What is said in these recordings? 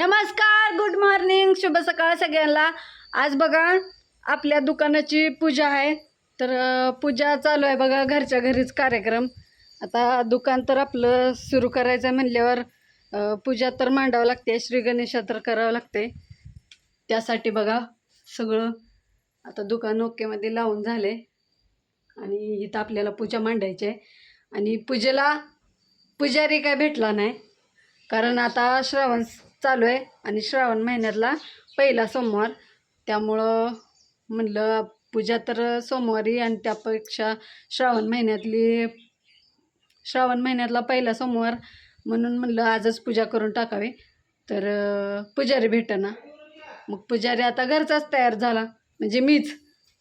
नमस्कार good morning शुभ सकाळ सगळ्यांना. आज बघा आपल्या दुकानाची पूजा आहे. तर पूजा चालू आहे बघा घरच्या घरीच कार्यक्रम. आता दुकान तर आपलं सुरू करायचं आहे म्हणल्यावर पूजा तर मांडावं लागते श्री गणेशा तर करावं लागते. त्यासाठी बघा सगळं आता दुकान ओकेमध्ये लावून झाले. आणि इथं आपल्याला पूजा मांडायची आहे. आणि पूजेला पुजारी काय भेटला नाही. कारण आता श्रावण चालू आहे. आणि श्रावण महिन्यातला पहिला सोमवार. त्यामुळं म्हणलं पूजा तर सोमवारी आणि त्यापेक्षा श्रावण महिन्यातली श्रावण महिन्यातला पहिला सोमवार म्हणून म्हणलं आजच पूजा करून टाकावी. तर पुजारी भेटना. मग पुजारी आता घरचाच तयार झाला. म्हणजे मीच.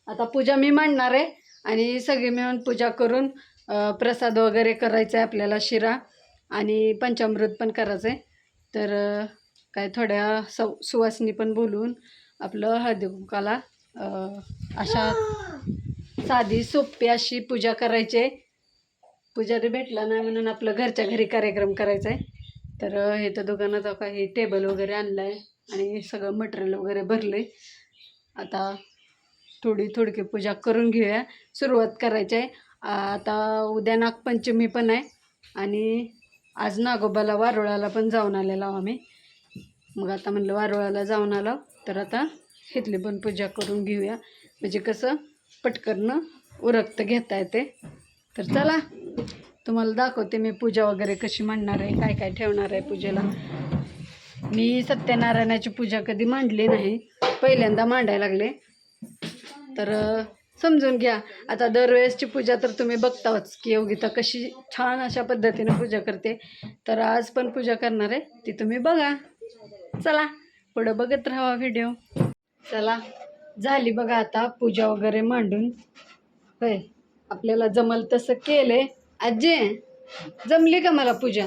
आता पूजा मी मांडणार आहे. आणि सगळे मिळून पूजा करून प्रसाद वगैरे करायचा आहे आपल्याला शिरा. आणि पंचामृत पण करायचं आहे तर काय थोड्या सव सुवासनी पण बोलून आपलं हळदी कुंकाला अशा साधी सोपी अशी पूजा करायची. आहे पुजारी भेटला नाही म्हणून आपलं घरच्या घरी कार्यक्रम करायचा आहे तर हे तर दुकानात काही टेबल वगैरे आणलं आहे आणि सगळं मटेरियल वगैरे भरलं आहे आता थोडी थोडकी पूजा करून घेऊया. सुरुवात करायची आहे आता उद्या नागपंचमी पण आहे आणि आज नागोबाला वारुळाला पण जाऊन आलेलो आहो आम्ही. मग आता म्हणलं वारुळाला जाऊन आलो. तर आता इथली पण पूजा करून घेऊया. म्हणजे कसं पटकन उरक्त घेता येते. तर चला तुम्हाला दाखवते मी पूजा वगैरे कशी मांडणार आहे काय काय ठेवणार आहे पूजेला. मी सत्यनारायणाची पूजा कधी मांडली नाही पहिल्यांदा मांडायला लागले. तर समजून घ्या आता दरवेळेसची पूजा तर तुम्ही बघताच की योगिता कशी छान अशा पद्धतीने पूजा करते. तर आज पण पूजा करणार आहे ती तुम्ही बघा. चला पुढं बघत राहा व्हिडिओ चला झाली बघा आता पूजा वगैरे मांडून. होय आपल्याला जमल तसं केलंय. आजी जमली का मला पूजा?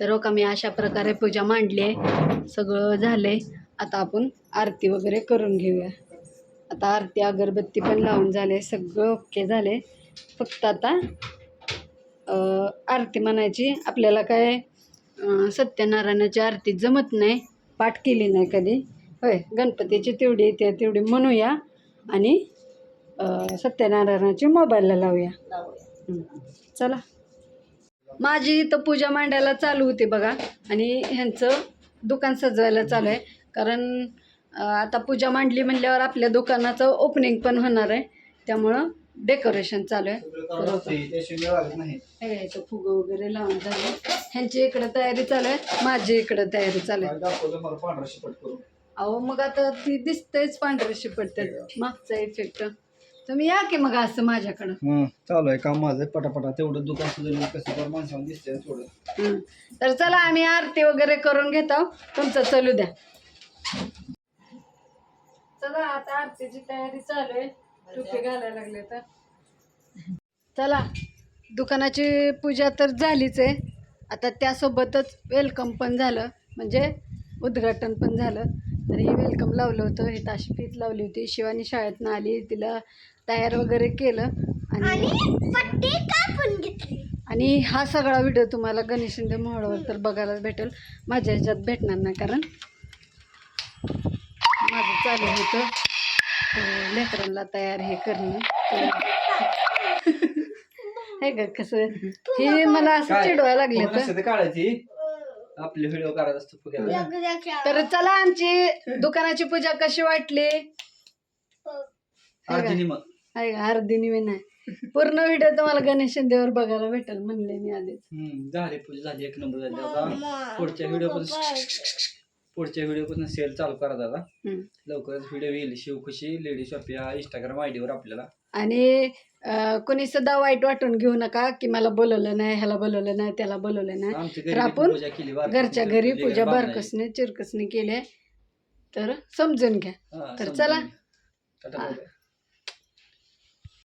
तर हो का मी अशा प्रकारे पूजा मांडली आहे. सगळं झालंय. आता आपण आरती वगैरे करून घेऊया. आता आरती अगरबत्ती पण लावून झाले सगळं ओके झाले फक्त आता आरती म्हणायची आपल्याला काय सत्यनारायणाची आरती जमत नाही पाठ केली नाही कधी. होय गणपतीची तेवढी येते तेवढी म्हणूया आणि सत्यनारायणाची मोबाईलला लावूया. चला. माझी इथं पूजा मांडायला चालू होती बघा आणि ह्यांचं दुकान सजवायला चालू आहे. कारण आता पूजा मांडली म्हणल्यावर आपल्या दुकानाचं ओपनिंग पण होणार आहे. त्यामुळं डेकोरेशन चालू आहे. हे फुगं वगैरे लावून झाले. ह्यांची इकडं तयारी चालू आहे माझी इकडं तयारी चालू आहे. अहो मग आता ती दिसतंयच पांढरे शिपडतात मागचा इफेक्ट तुम्ही या की मग असं माझ्याकडं? हं, चालू आहे काम माझं पटापटा. तेवढं दुकान सुद्धा कसं तर माणसाला दिसतंय थोडं. हं. तर चला आम्ही आरती वगैरे करून घेतो. तुमचं चालू द्या. चला आता आरतीची तयारी चालू आहे. टोपी घालायला लागले तर चला दुकानाची पूजा तर झालीच आहे. आता त्यासोबतच वेलकम पण झालं म्हणजे उद्घाटन पण झालं. तर ही वेलकम लावलं होतं हे ताशी फीत लावली होती. शिवानी शाळेतनं आली तिला तयार वगैरे केलं. आणि आणि हा सगळा व्हिडिओ तुम्हाला गणेश शिंदे मोहळावर तर बघायला भेटेल. माझ्या ह्याच्यात भेटणार नाही कारण माझं चालू होतं. लेकरांना तयार हे करणं. हे ग कसं? हे मला असं चिडवायला लागले तर काढायची आपले व्हिडिओ करायचा असतो तर चला आमची दुकानाची पूजा कशी वाटली? का? अर्धी निवे नाही. पूर्ण व्हिडिओ तुम्हाला गणेश शिंदेवर बघायला भेटेल म्हणले मी आधीच. हम्म, झाली पूजा झाली. एक नंबर झाली पुढच्या व्हिडिओ पण पुढच्या व्हिडिओ पण सेल चालू करा दादा हम्म. लवकरच व्हिडिओ येईल शिवखुशी लेडी शॉप या इंस्टाग्राम आयडी वर आपल्याला आणि अं, कोणी सुद्धा वाईट वाटून घेऊ नका की मला बोलवलं नाही ह्याला बोलवलं नाही त्याला बोलवलं नाही तर आपण पूजा केली बारकाईने, घरच्या घरी पूजा बांधणार. बारकसने चिरकसने केली तर समजून घ्या हा, तर समजून चला. घे. Tata bye bye.